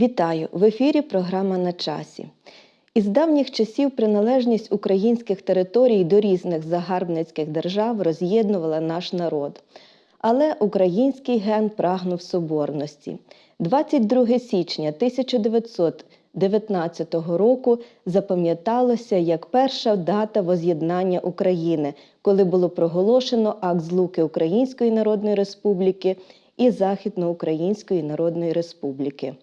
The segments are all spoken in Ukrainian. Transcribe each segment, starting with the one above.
Вітаю! В ефірі програма на часі. Із давніх часів приналежність українських територій до різних загарбницьких держав роз'єднувала наш народ. Але український ген прагнув соборності. 22 січня 1919 року запам'яталося як перша дата воз'єднання України, коли було проголошено акт злуки Української Народної Республіки і Західноукраїнської Народної Республіки.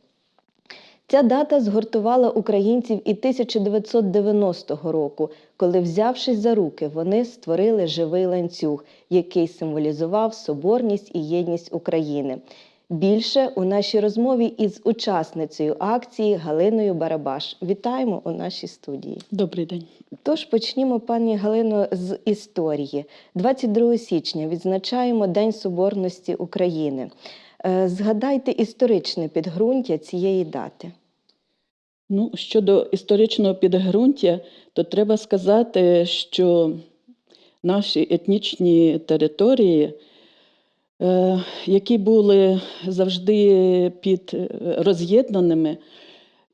Ця дата згуртувала українців і 1990 року, коли, взявшись за руки, вони створили живий ланцюг, який символізував соборність і єдність України. Більше у нашій розмові із учасницею акції Галиною Барабаш. Вітаємо у нашій студії. Добрий день. Тож почнімо, пані Галино, з історії. 22 січня відзначаємо День Соборності України. Е, Згадайте історичне підґрунтя цієї дати. Ну, щодо історичного підґрунтя, то треба сказати, що наші етнічні території, е, які були завжди під е, роз'єднаними,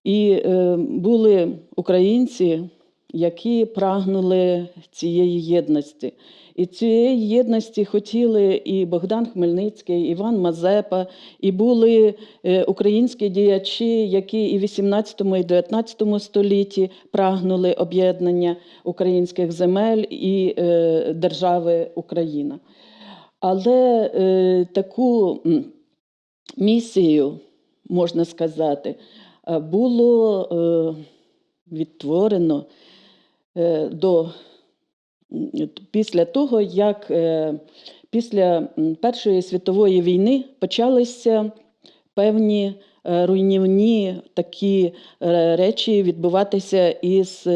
і були українці, які прагнули цієї єдності. І цієї єдності хотіли і Богдан Хмельницький, і Іван Мазепа, і були е, українські діячі, які і в 18 і 19 столітті прагнули об'єднання українських земель і е, держави Україна. Але е, таку місію, можна сказати, було відтворено до після того, як е, після Першої світової війни почалися певні е, руйнівні такі е, речі відбуватися із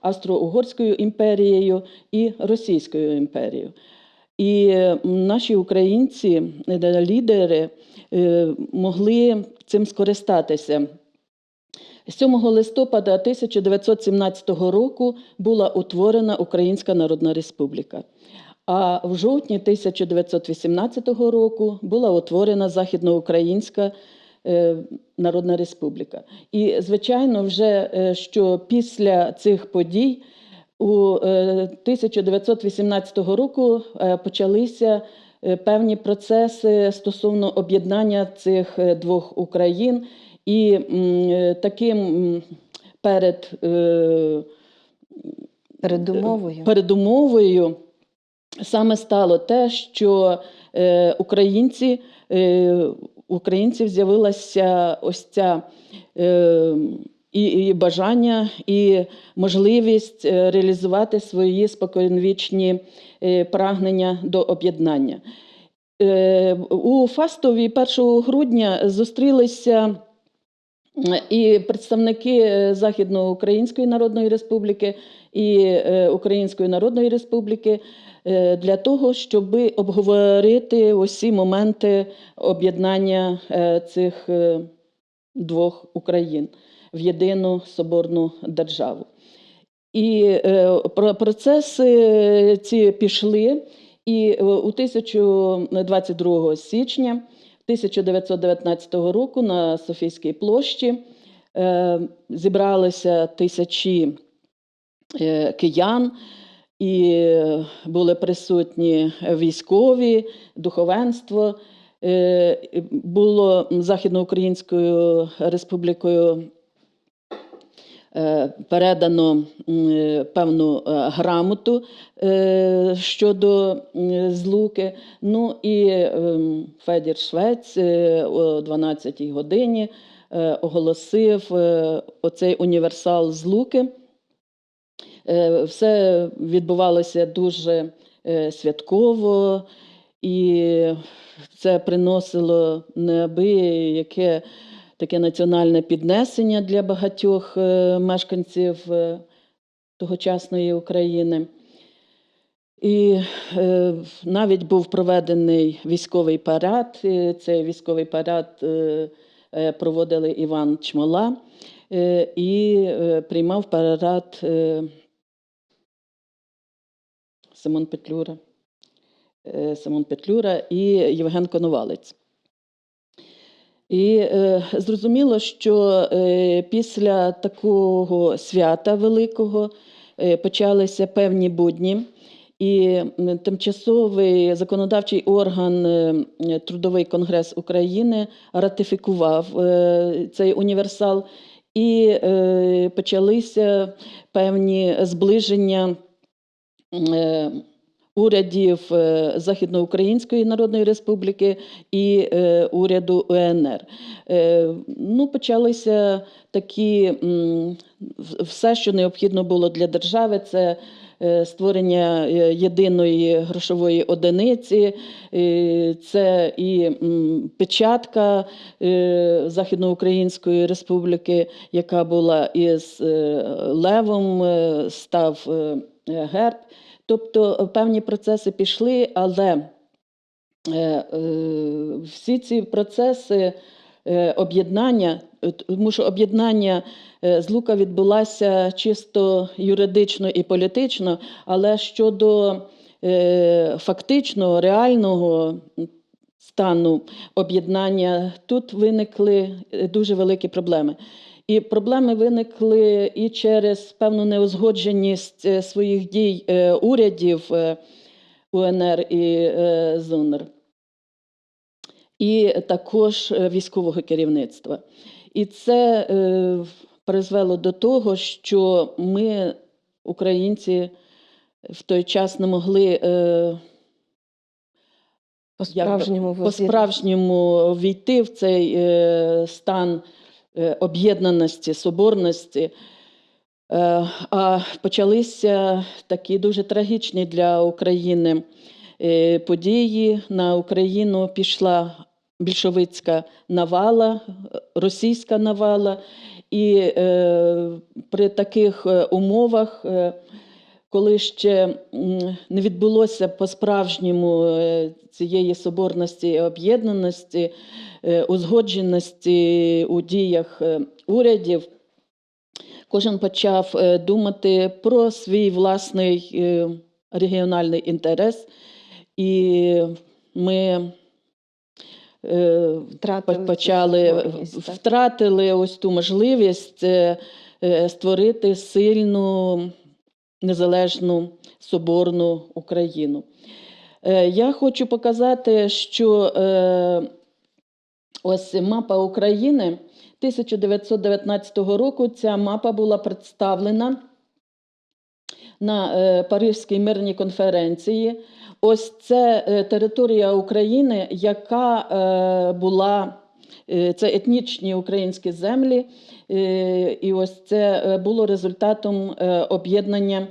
Австро-Угорською імперією і Російською імперією. І наші українці, лідери, могли цим скористатися. 7 листопада 1917 року була утворена Українська Народна Республіка. А в жовтні 1918 року була утворена Західноукраїнська е, Народна Республіка. І, звичайно, вже е, що після цих подій у е, 1918 року е, почалися е, певні процеси стосовно об'єднання цих двох Україн. І е, таким перед е, Передумовою. передумовою саме стало те, що е, українці, українців з'явилася ось ця і, і бажання, і можливість реалізувати свої споконвічні прагнення до об'єднання. У Фастові 1 грудня зустрілися і представники е, Західноукраїнської Народної Республіки і е, Української Народної Республіки е, для того, щоб обговорити усі моменти об'єднання цих двох Україн в єдину соборну державу. І про- процеси ці пішли, і у 1022 січня 1919 року на Софійській площі е, зібралися тисячі е, киян, і були присутні військові, духовенство. Е, Було Західноукраїнською республікою передано е, певну е, грамоту е, щодо злуки. Ну і ем, Федір Швець е, о 12-й годині е, оголосив е, оцей універсал злуки. Е, Все відбувалося дуже е, святково, і це приносило неабияке таке національне піднесення для багатьох е, мешканців е, тогочасної України. І е, навіть був проведений військовий парад. Цей військовий парад проводили Іван Чмола і приймав парад е, Симон Петлюра. Е, Симон Петлюра і Євген Коновалець. І е, зрозуміло, що е, після такого свята великого е, почалися певні будні, і тимчасовий законодавчий орган е, Трудовий конгрес України ратифікував е, цей універсал, і е, почалися певні зближення. е, урядів е, Західноукраїнської Народної Республіки і е, уряду УНР. Е, Ну, почалися такі все, що необхідно було для держави, це створення єдиної грошової одиниці, це і печатка Західноукраїнської Республіки, яка була із левом, став герб. Тобто е, певні процеси пішли, але е, е, всі ці процеси е, об'єднання, е, тому що об'єднання е, злука відбулася чисто юридично і політично, але щодо е, фактичного, реального стану об'єднання, тут виникли е, дуже великі проблеми. І проблеми виникли і через певну неузгодженість е, своїх дій е, урядів е, УНР і ЗУНР, і також військового керівництва. І це призвело до того, що ми, українці, в той час не могли е, По по-справжньому війти в цей стан об'єднаності, соборності. Е, а почалися такі дуже трагічні для України е, події. На Україну пішла більшовицька навала, е, російська навала. І е, при таких е, умовах, е, коли ще не відбулося по-справжньому е, цієї соборності об'єднаності, е, узгодженості у діях е, урядів, кожен почав думати про свій власний регіональний інтерес. І ми Втратили почали втратили ось ту можливість створити сильну, незалежну соборну Україну. Е, Я хочу показати, що е, ось мапа України 1919 року. Ця мапа була представлена на е, Паризькій мирній конференції. Ось це територія України, яка була, це етнічні українські землі, е, і ось це е, було результатом е, об'єднання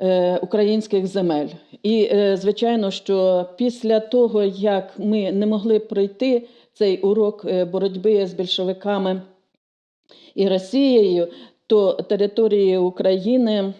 е, українських земель. І, е, звичайно, що після того, як ми не могли пройти цей урок е, боротьби з більшовиками і Росією, то території України,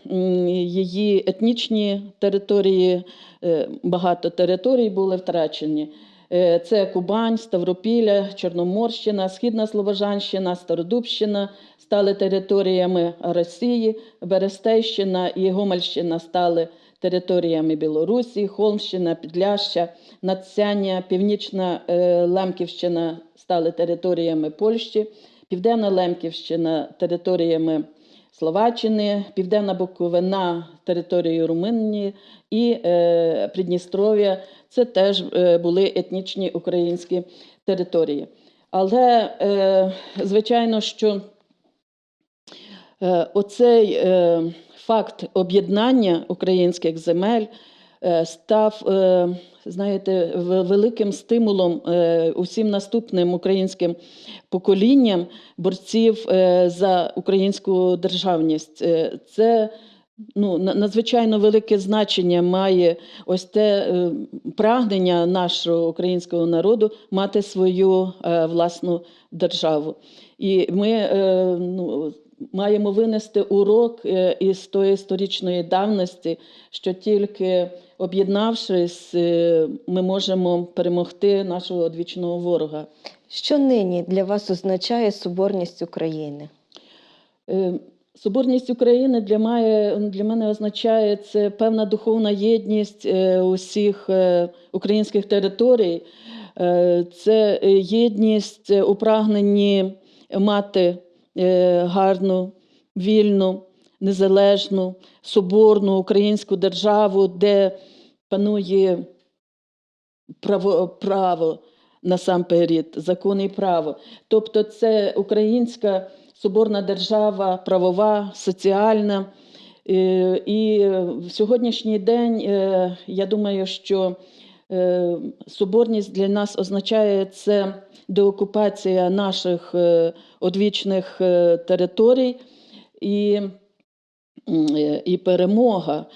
її етнічні території, е, багато територій були втрачені. Е, Це Кубань, Ставропілля, Чорноморщина, Східна Слобожанщина, Стародубщина стали територіями Росії, Берестейщина і Гомельщина стали територіями Білорусі, Холмщина, Підляща, Надсяння, Північна е, Лемківщина стали територіями Польщі, Південна Лемківщина територіями Словаччини, Південна Буковина територією Румунії і е, Придністров'я це теж е, були етнічні українські території. Але, е, звичайно, що е, оцей факт об'єднання українських земель став, знаєте, великим стимулом усім наступним українським поколінням борців за українську державність. Це ну, надзвичайно велике значення має ось те е, прагнення нашого українського народу мати свою е, власну державу. І ми е, ну, маємо винести урок із тої історичної давності, що тільки об'єднавшись, ми можемо перемогти нашого одвічного ворога. Що нині для вас означає соборність України? Соборність України для, має, для мене означає це певна духовна єдність е, усіх е, українських територій. Е, Це єдність у прагненні мати гарну, вільну, незалежну, соборну українську державу, де панує право, право насамперед, закон і право. Тобто це українська соборна держава, правова, соціальна. Е, І в сьогоднішній день е, я думаю, що е, соборність для нас означає це деокупація наших одвічних територій і, і перемога.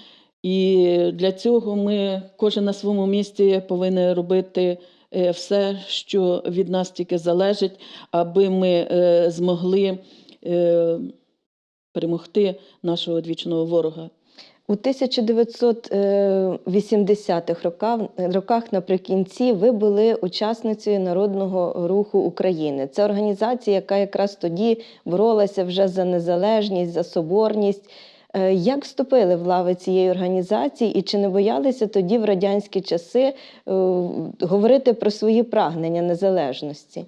І для цього ми кожен на своєму місці повинен робити все, що від нас тільки залежить, аби ми е, змогли е, перемогти нашого одвічного ворога. У 1980-х роках, роках наприкінці ви були учасницею Народного руху України. Це організація, яка якраз тоді боролася вже за незалежність, за соборність. Е, Як вступили в лави цієї організації, і чи не боялися тоді в радянські часи е, говорити про свої прагнення незалежності?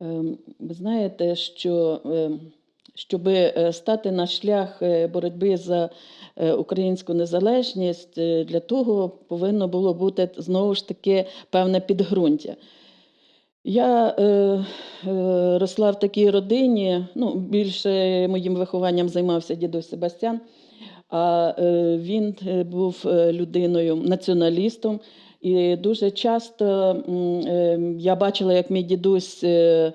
Ем, Ви знаєте, що щоб стати на шлях е, боротьби за е, українську незалежність, е, для того повинно було бути знову ж таки певне підґрунтя. Я е, е, росла в такій родині, ну, більше моїм вихованням займався дідусь Себастьян, а е, він е, був е, людиною, націоналістом. І дуже часто е, я бачила, як мій дідусь е,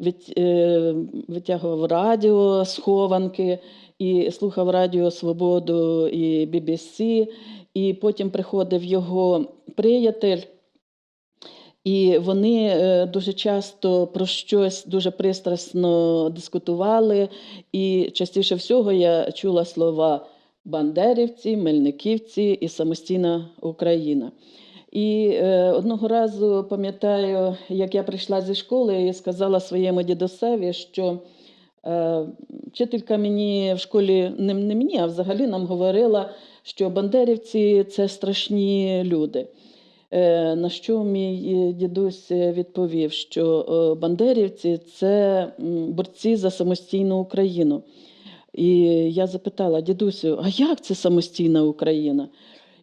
від, е, витягував радіо схованки і слухав Радіо Свободу і BBC, і потім приходив його приятель. І вони е, дуже часто про щось дуже пристрасно дискутували. І частіше всього я чула слова Бандерівці, Мельниківці і самостійна Україна. І е, одного разу пам'ятаю, як я прийшла зі школи і сказала своєму дідусеві, що е, вчителька мені в школі не, не мені, а взагалі нам говорила, що бандерівці це страшні люди. Е, На що мій дідусь відповів, що е, бандерівці це борці за самостійну Україну. І я запитала дідусю, а як це самостійна Україна?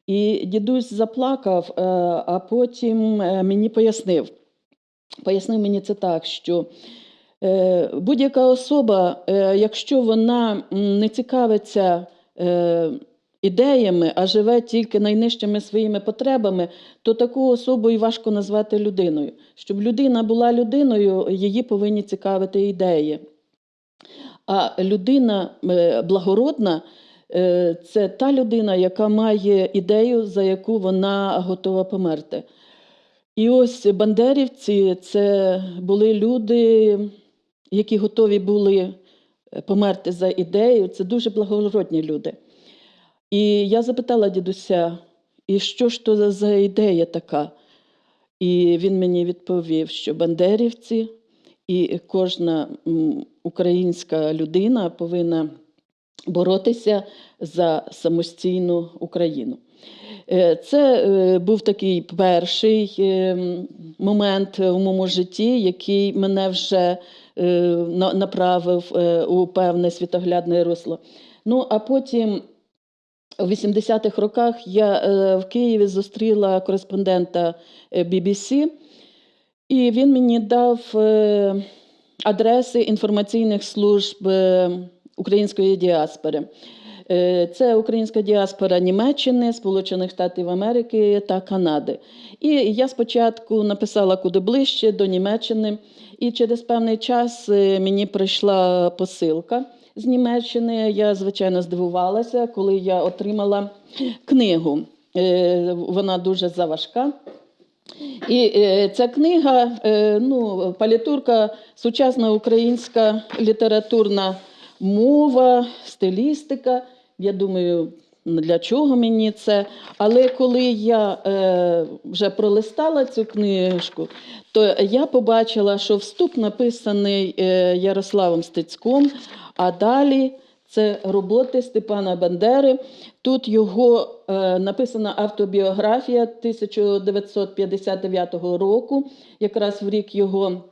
І дідусь заплакав, е, а потім е, мені пояснив. Пояснив мені це так, що е, будь-яка особа, е, якщо вона не цікавиться е, ідеями, а живе тільки найнижчими своїми потребами, то таку особу і важко назвати людиною. Щоб людина була людиною, її повинні цікавити ідеї. А людина е, благородна е, це та людина, яка має ідею, за яку вона готова померти. І ось бандерівці це були люди, які готові були е, померти за ідею. Це дуже благородні люди. І я запитала дідуся, і що ж то за- ідея така? І він мені відповів, що бандерівці і кожна українська людина повинна боротися за самостійну Україну. Е, Це е, був такий перший е, момент в моєму житті, який мене вже направив у певне світоглядне русло. Ну, а потім у 80-х роках я е, в Києві зустріла кореспондента е, BBC, і він мені дав е, адреси інформаційних служб е, української діаспори. Е, Це українська діаспора Німеччини, Сполучених Штатів Америки та Канади. І я спочатку написала куди ближче до Німеччини, і через певний час е, мені прийшла посилка з Німеччини. Я, звичайно, здивувалася, коли я отримала книгу. Е, Вона дуже заважка. І е, ця книга, е, ну, палітурка, сучасна українська літературна мова, стилістика. Я думаю, для чого мені це? Але коли я е, вже пролистала цю книжку, то я побачила, що вступ написаний е, Ярославом Стецьком, а далі Це роботи Степана Бандери. Тут його е, написана автобіографія 1959 року, якраз в рік його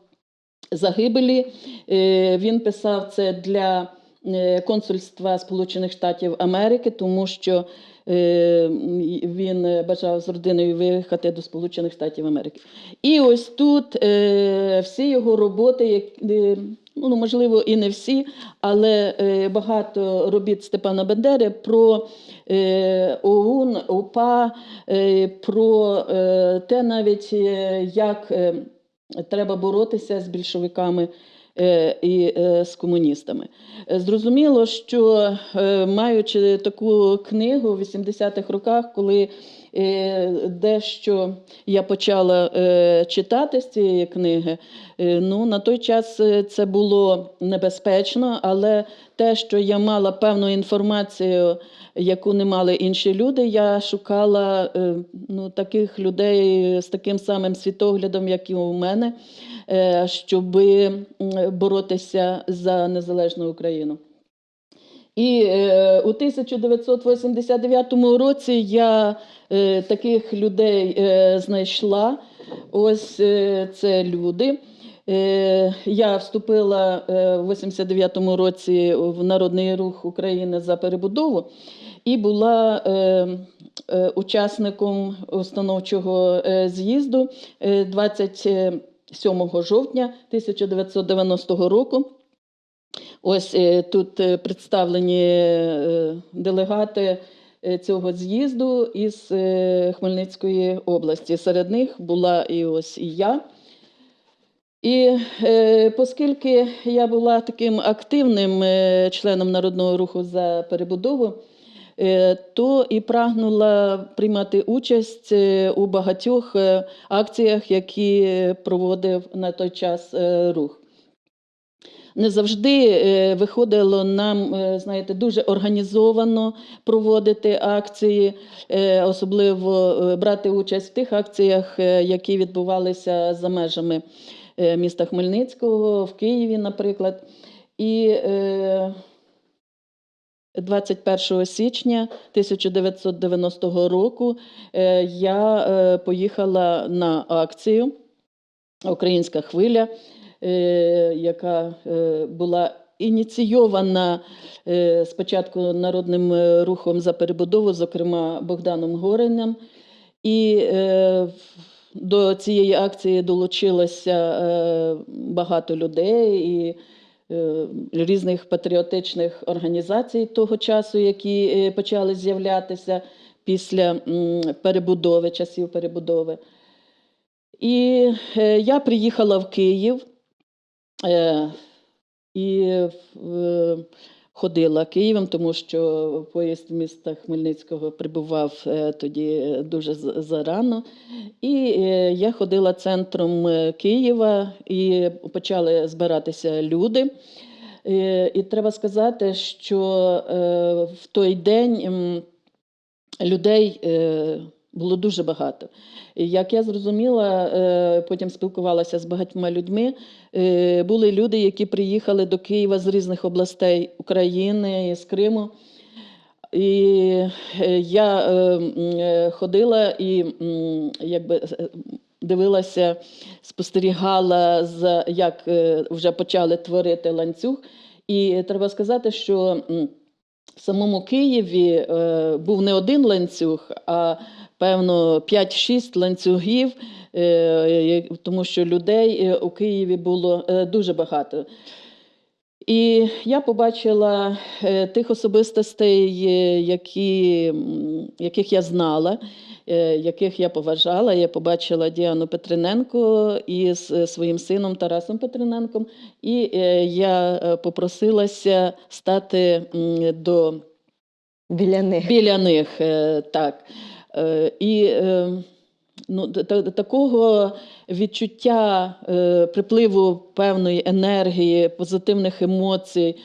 загибелі. Е, Він писав це для консульства Сполучених Штатів Америки, тому що е, він бажав з родиною виїхати до Сполучених Штатів Америки. І ось тут е, всі його роботи, е, ну, можливо, і не всі, але е, багато робіт Степана Бендери про е, ОУН, ОПА, е, про е, те навіть, е, як е, треба боротися з більшовиками е, і е, з комуністами. Е, Зрозуміло, що е, маючи таку книгу в 80-х роках, коли е, дещо я почала е, читати з цієї книги, е, ну, на той час е, це було небезпечно, але те, що я мала певну інформацію, яку не мали інші люди, я шукала ну, таких людей з таким самим світоглядом, як і у мене, щоб боротися за незалежну Україну. І е, у 1989 році я е, таких людей е, знайшла. Ось е, це люди. Е, я вступила е, в 89-му році в Народний рух України за перебудову і була е, е, учасником установчого е, з'їзду е, 27 жовтня 1990 року. Ось е, тут е, представлені е, делегати цього з'їзду із Хмельницької області. Серед них була і ось і я. І е, оскільки я була таким активним членом Народного руху за перебудову, е, то і прагнула приймати участь у багатьох акціях, які проводив на той час рух. Не завжди е, виходило нам, е, знаєте, дуже організовано проводити акції, е, особливо брати участь в тих акціях, які відбувалися за межами міста Хмельницького, в Києві, наприклад. І е, 21 січня 1990 року я поїхала на акцію Українська хвиля, яка е, була ініційована е, спочатку народним е, рухом за перебудову, зокрема Богданом Горинем. І е, до цієї акції долучилося е, багато людей і е, різних патріотичних організацій того часу, які е, почали з'являтися після перебудови, часів перебудови. І е, я приїхала в Київ е, і е, ходила Києвом, тому що поїзд міста Хмельницького прибував е, тоді дуже зарано. І е, я ходила центром е, Києва, і почали збиратися люди. Е, І треба сказати, що е, в той день людей е, було дуже багато. Як я зрозуміла, е, потім спілкувалася з багатьма людьми. е, Були люди, які приїхали до Києва з різних областей України, з Криму. І е, я ходила і якби дивилася, спостерігала, як вже почали творити ланцюг. І треба сказати, що в самому Києві був не один ланцюг, а певно 5-6 ланцюгів, е, е, тому що людей е, у Києві було дуже багато. І я побачила тих особистостей, які, яких я знала, яких я поважала. Я побачила Діану Петриненко із своїм сином Тарасом Петриненком, і я попросилася стати до Біля них. біля них. Так. Е, І е, ну, та- та- такого відчуття е, припливу певної енергії, позитивних емоцій,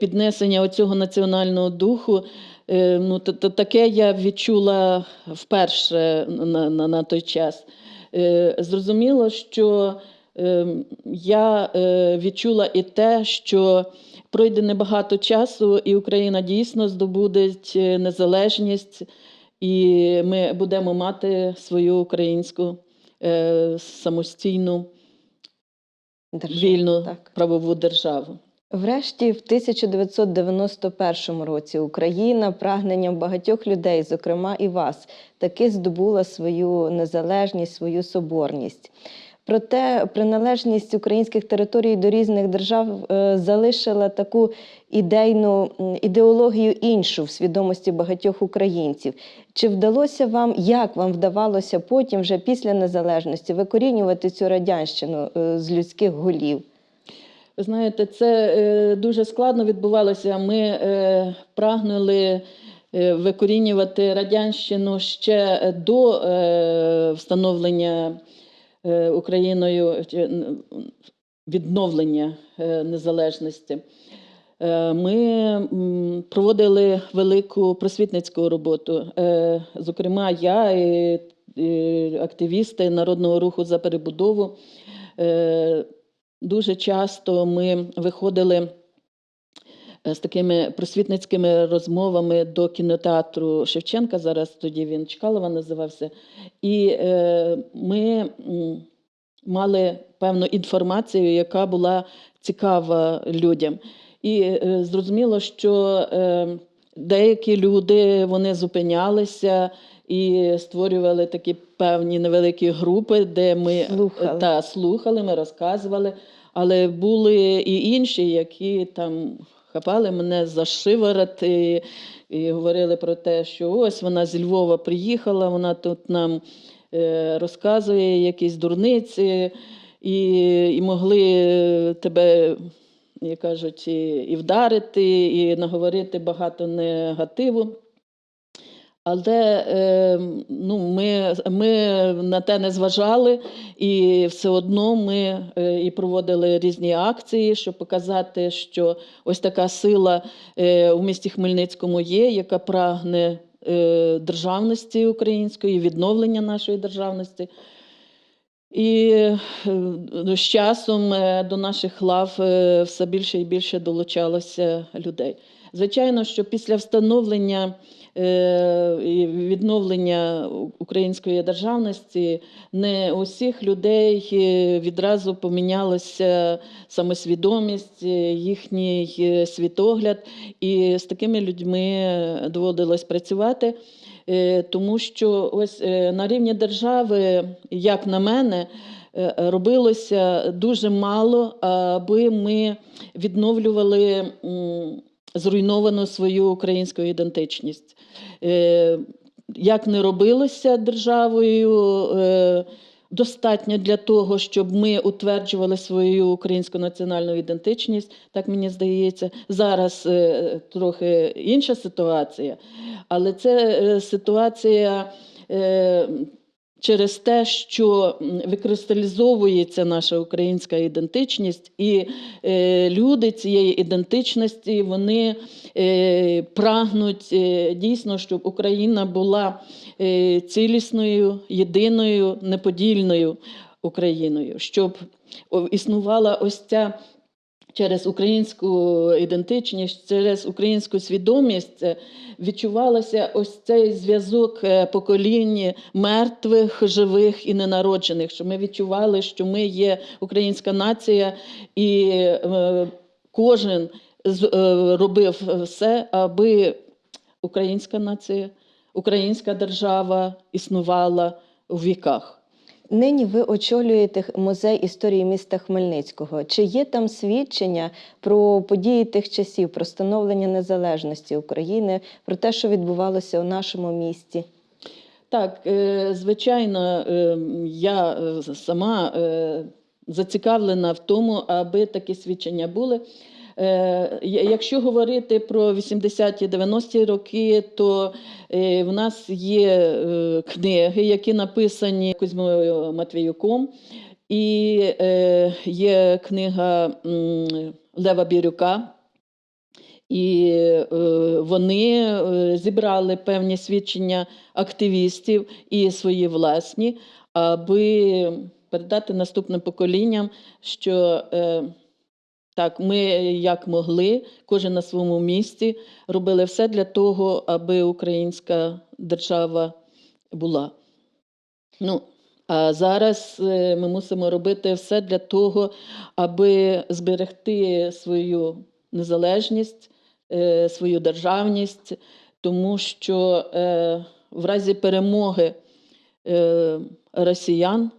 піднесення оцього національного духу. Ну, та- та- таке я відчула вперше на, на, на той час. Зрозуміло, що я відчула і те, що пройде небагато часу, і Україна дійсно здобуде незалежність, і ми будемо мати свою українську е, самостійну державу, вільну так. правову державу. Врешті, в 1991 році Україна прагненням багатьох людей, зокрема і вас, таки здобула свою незалежність, свою соборність. Проте приналежність українських територій до різних держав е, залишила таку ідейну ідеологію іншу в свідомості багатьох українців. Чи вдалося вам, як вам вдавалося потім, вже після незалежності, викорінювати цю радянщину е, з людських голів? Знаєте, це е, дуже складно відбувалося. Ми прагнули викорінювати радянщину ще до встановлення Україною відновлення е, незалежності. Е, Ми проводили велику просвітницьку роботу. Е, Зокрема, я і, активісти Народного руху за перебудову. Е, Дуже часто ми виходили е, з такими просвітницькими розмовами до кінотеатру Шевченка. Зараз тоді він Чкалова називався. І е, ми мали певну інформацію, яка була цікава людям. І е, зрозуміло, що е, деякі люди вони зупинялися і створювали такі певні невеликі групи, де ми Слухали. та слухали, ми розказували. Але були і інші, які там хапали мене за шиворот і, і говорили про те, що ось вона зі Львова приїхала, вона тут нам е, розказує якісь дурниці, і, і могли тебе, як кажуть, і, і вдарити, і наговорити багато негативу. Але е, ну, ми, ми на те не зважали, і все одно ми е, і проводили різні акції, щоб показати, що ось така сила е, у місті Хмельницькому є, яка прагне е, державності української, відновлення нашої державності. І е, з часом е, до наших лав е, все більше і більше долучалося людей. Звичайно, що після встановлення відновлення української державності не у всіх людей е, відразу помінялася самосвідомість, е, їхній е, світогляд, і з такими людьми доводилось працювати. Е, Тому що ось е, на рівні держави, як на мене, е, робилося дуже мало, аби ми відновлювали м, зруйновану свою українську ідентичність. Е, Як не робилося державою, е, достатньо для того, щоб ми утверджували свою українську національну ідентичність, так мені здається. Зараз е, трохи інша ситуація, але це ситуація. Через те, що викристалізовується наша українська ідентичність, і е, люди цієї ідентичності вони е, прагнуть е, дійсно, щоб Україна була цілісною, єдиною, неподільною Україною, щоб існувала ось ця через українську ідентичність, через українську свідомість е, відчувалося ось цей зв'язок е, поколінь мертвих, живих і ненароджених. Що ми відчували, що ми є українська нація, і е, кожен робив все, аби українська нація, українська держава існувала у віках. Нині ви очолюєте музей історії міста Хмельницького. Чи є там свідчення про події тих часів, про становлення незалежності України, про те, що відбувалося у нашому місті? Так, е, звичайно, е, я е, сама зацікавлена в тому, аби такі свідчення були. Е, Якщо говорити про 80-ті 90-ті роки, то е, в нас є е, книги, які написані Кузьмою Матвіюком, і є книга Лева Бірюка. І вони зібрали певні свідчення активістів і свої власні, аби передати наступним поколінням, що так, ми як могли, кожен на своєму місці, робили все для того, аби українська держава була. Ну, а зараз е, ми мусимо робити все для того, аби зберегти свою незалежність, е, свою державність, тому що е, в разі перемоги е, росіян е,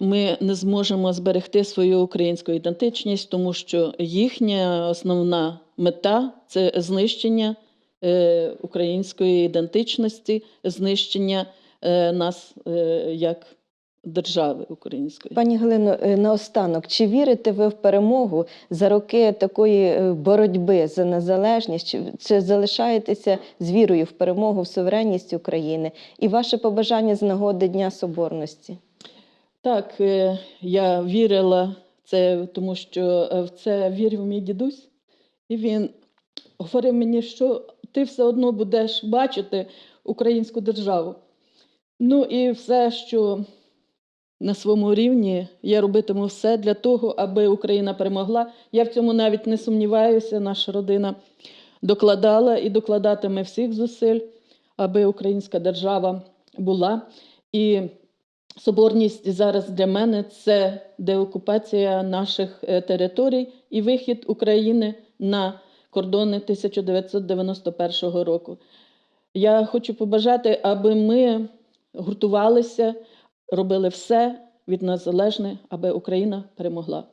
ми не зможемо зберегти свою українську ідентичність, тому що їхня основна мета це знищення е, української ідентичності, знищення е, нас е, як держави української. Пані Галино, наостанок, чи вірите ви в перемогу за роки такої боротьби за незалежність? Чи залишаєтеся з вірою в перемогу, в суверенність України? І ваше побажання з нагоди Дня Соборності? Так, е, я вірила в це, тому що е, в це вірив мій дідусь, і він говорив мені, що ти все одно будеш бачити українську державу. Ну і все, що на своєму рівні я робитиму все для того, аби Україна перемогла. Я в цьому навіть не сумніваюся. Наша родина докладала і докладатиме всіх зусиль, аби українська держава була. І Соборність зараз для мене це деокупація наших е, територій і вихід України на кордони 1991 року. Я хочу побажати, аби ми гуртувалися, робили все від нас залежне, аби Україна перемогла.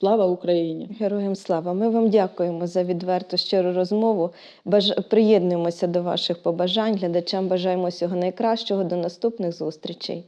Слава Україні! Героям слава! Ми вам дякуємо за відверту щиру розмову. Баж... Приєднуємося до ваших побажань. Глядачам бажаємо всього найкращого. До наступних зустрічей.